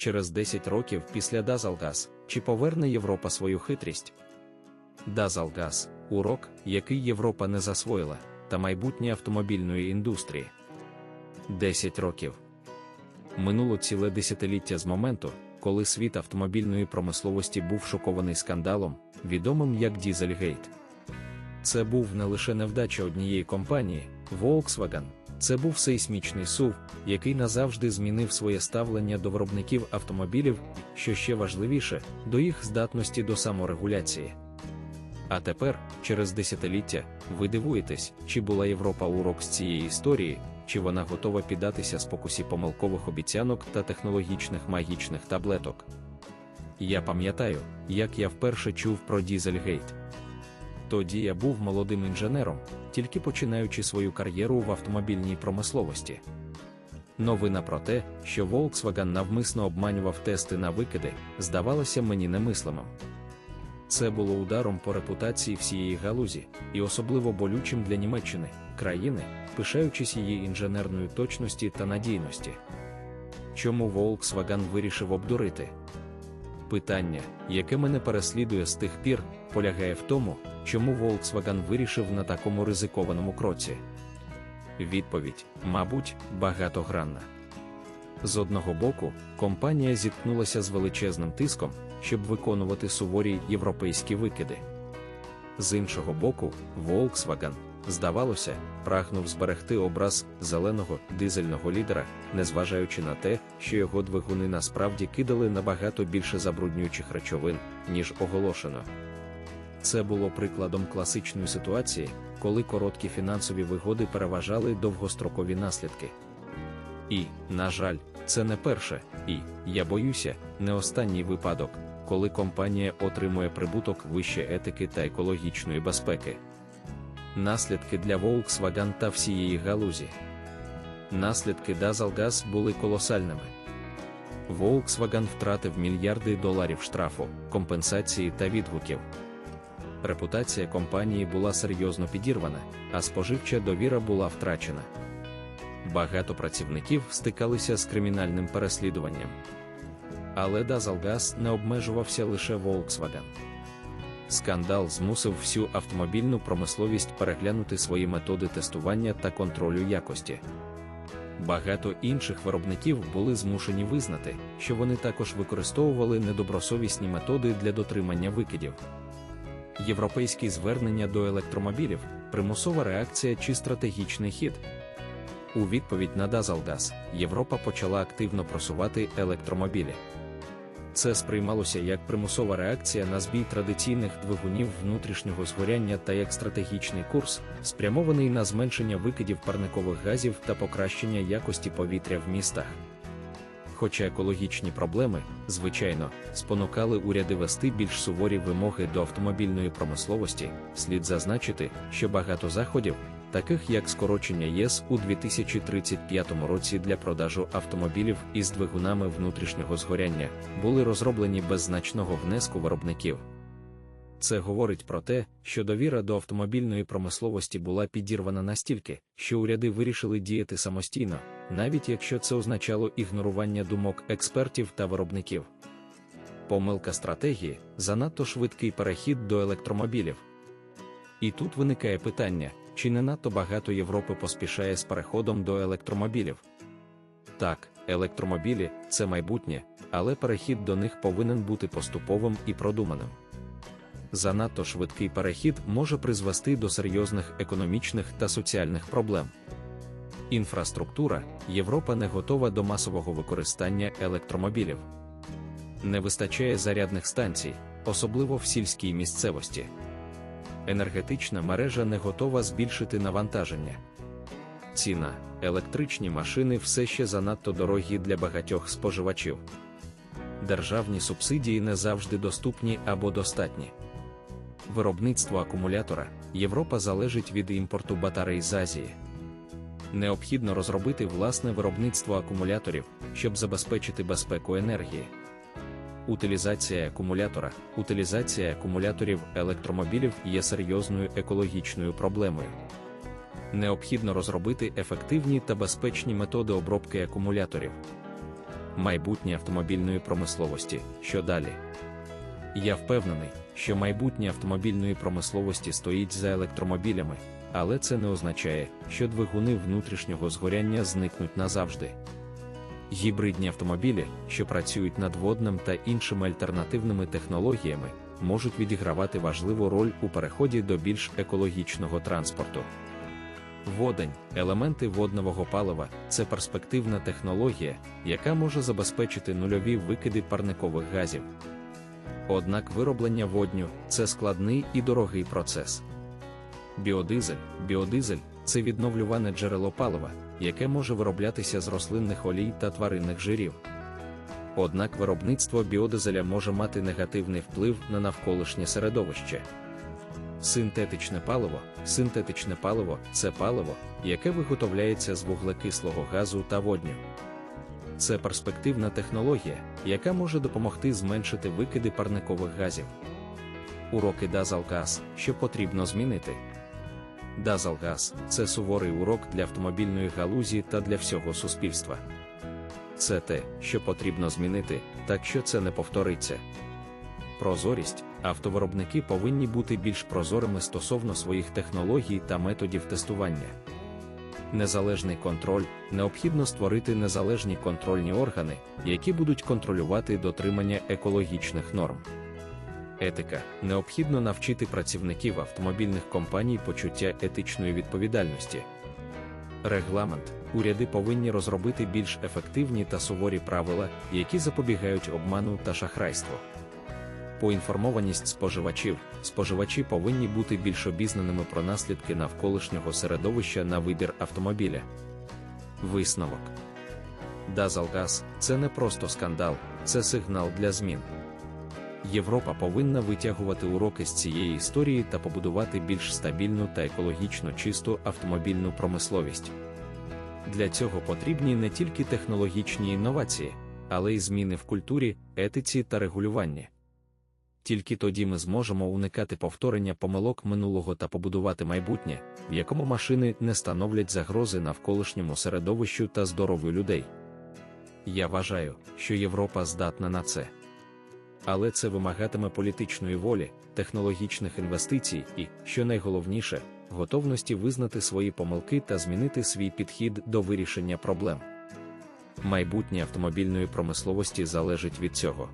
через 10 років після Дазалгаз, чи поверне Європа свою хитрість? Дазалгаз урок, який Європа не засвоїла, та майбутнє автомобільної індустрії. 10 років минуло ціле десятиліття з моменту, коли світ автомобільної промисловості був шокований скандалом, відомим як Дізельгейт. Це був не лише невдача однієї компанії, Volkswagen, це був сейсмічний сув, який назавжди змінив своє ставлення до виробників автомобілів, що ще важливіше, до їх здатності до саморегуляції. А тепер, через десятиліття, ви дивуєтесь, чи була Європа урок з цієї історії, чи вона готова піддатися спокусі помилкових обіцянок та технологічних магічних таблеток. Я пам'ятаю, як я вперше чув про Дізельгейт. Тоді я був молодим інженером, тільки починаючи свою кар'єру в автомобільній промисловості. Новина про те, що Volkswagen навмисно обманював тести на викиди, здавалася мені немислимим. Це було ударом по репутації всієї галузі, і особливо болючим для Німеччини, країни, пишаючись її інженерною точності та надійності. Чому Volkswagen вирішив обдурити? Питання, яке мене переслідує з тих пір, полягає в тому, чому Volkswagen вирішив на такому ризикованому кроці. Відповідь, мабуть, багатогранна. З одного боку, компанія зіткнулася з величезним тиском, щоб виконувати суворі європейські викиди. З іншого боку, Volkswagen, здавалося, прагнув зберегти образ зеленого дизельного лідера, незважаючи на те, що його двигуни насправді кидали набагато більше забруднюючих речовин, ніж оголошено. Це було прикладом класичної ситуації, коли короткі фінансові вигоди переважали довгострокові наслідки. І, на жаль, це не перше, і, я боюся, не останній випадок, коли компанія отримує прибуток вище етики та екологічної безпеки. Наслідки для Volkswagen та всієї галузі. Наслідки Dazzlegas були колосальними. Volkswagen втратив мільярди доларів штрафу, компенсації та відгуків. Репутація компанії була серйозно підірвана, а споживча довіра була втрачена. Багато працівників стикалися з кримінальним переслідуванням. Але Dazzlegas не обмежувався лише Volkswagen. Скандал змусив всю автомобільну промисловість переглянути свої методи тестування та контролю якості. Багато інших виробників були змушені визнати, що вони також використовували недобросовісні методи для дотримання викидів. Європейські звернення до електромобілів, примусова реакція чи стратегічний хід. У відповідь на Dazzlegas Європа почала активно просувати електромобілі. Це сприймалося як примусова реакція на збій традиційних двигунів внутрішнього згоряння та як стратегічний курс, спрямований на зменшення викидів парникових газів та покращення якості повітря в містах. Хоча екологічні проблеми, звичайно, спонукали уряди вести більш суворі вимоги до автомобільної промисловості, слід зазначити, що багато заходів, таких як скорочення ЄС у 2035 році для продажу автомобілів із двигунами внутрішнього згоряння, були розроблені без значного внеску виробників. Це говорить про те, що довіра до автомобільної промисловості була підірвана настільки, що уряди вирішили діяти самостійно, навіть якщо це означало ігнорування думок експертів та виробників. Помилка стратегії занадто швидкий перехід до електромобілів. І тут виникає питання, чи не надто багато Європи поспішає з переходом до електромобілів? Так, електромобілі це майбутнє, але перехід до них повинен бути поступовим і продуманим. Занадто швидкий перехід може призвести до серйозних економічних та соціальних проблем. Інфраструктура Європа не готова до масового використання електромобілів. Не вистачає зарядних станцій, особливо в сільській місцевості. Енергетична мережа не готова збільшити навантаження. Ціна електричні машини все ще занадто дорогі для багатьох споживачів. Державні субсидії не завжди доступні або достатні. Виробництво акумулятора Європа залежить від імпорту батарей з Азії. Необхідно розробити власне виробництво акумуляторів, щоб забезпечити безпеку енергії. Утилізація акумулятора, утилізація акумуляторів електромобілів є серйозною екологічною проблемою. Необхідно розробити ефективні та безпечні методи обробки акумуляторів. Майбутнє автомобільної промисловості. Що далі? Я впевнений, що майбутнє автомобільної промисловості стоїть за електромобілями, але це не означає, що двигуни внутрішнього згоряння зникнуть назавжди. Гібридні автомобілі, що працюють над водним та іншими альтернативними технологіями, можуть відігравати важливу роль у переході до більш екологічного транспорту. Водень, елементи водного палива це перспективна технологія, яка може забезпечити нульові викиди парникових газів. Однак вироблення водню це складний і дорогий процес. Біодизель Біодизель це відновлюване джерело палива, яке може вироблятися з рослинних олій та тваринних жирів. Однак виробництво біодизеля може мати негативний вплив на навколишнє середовище. Синтетичне паливо Синтетичне паливо це паливо, яке виготовляється з вуглекислого газу та водню. Це перспективна технологія, яка може допомогти зменшити викиди парникових газів. Уроки Дазалгаз, що потрібно змінити. Дазалгаз це суворий урок для автомобільної галузі та для всього суспільства. Це те, що потрібно змінити, так що це не повториться. Прозорість автовиробники повинні бути більш прозорими стосовно своїх технологій та методів тестування. Незалежний контроль необхідно створити незалежні контрольні органи, які будуть контролювати дотримання екологічних норм. Етика необхідно навчити працівників автомобільних компаній почуття етичної відповідальності. Регламент уряди повинні розробити більш ефективні та суворі правила, які запобігають обману та шахрайству. Поінформованість споживачів споживачі повинні бути більш обізнаними про наслідки навколишнього середовища на вибір автомобіля. Висновок Дазалгаз це не просто скандал, це сигнал для змін. Європа повинна витягувати уроки з цієї історії та побудувати більш стабільну та екологічно чисту автомобільну промисловість. Для цього потрібні не тільки технологічні інновації, але й зміни в культурі, етиці та регулюванні. Тільки тоді ми зможемо уникати повторення помилок минулого та побудувати майбутнє, в якому машини не становлять загрози навколишньому середовищу та здоров'ю людей. Я вважаю, що Європа здатна на це. Але це вимагатиме політичної волі, технологічних інвестицій і, що найголовніше, готовності визнати свої помилки та змінити свій підхід до вирішення проблем. Майбутнє автомобільної промисловості залежить від цього.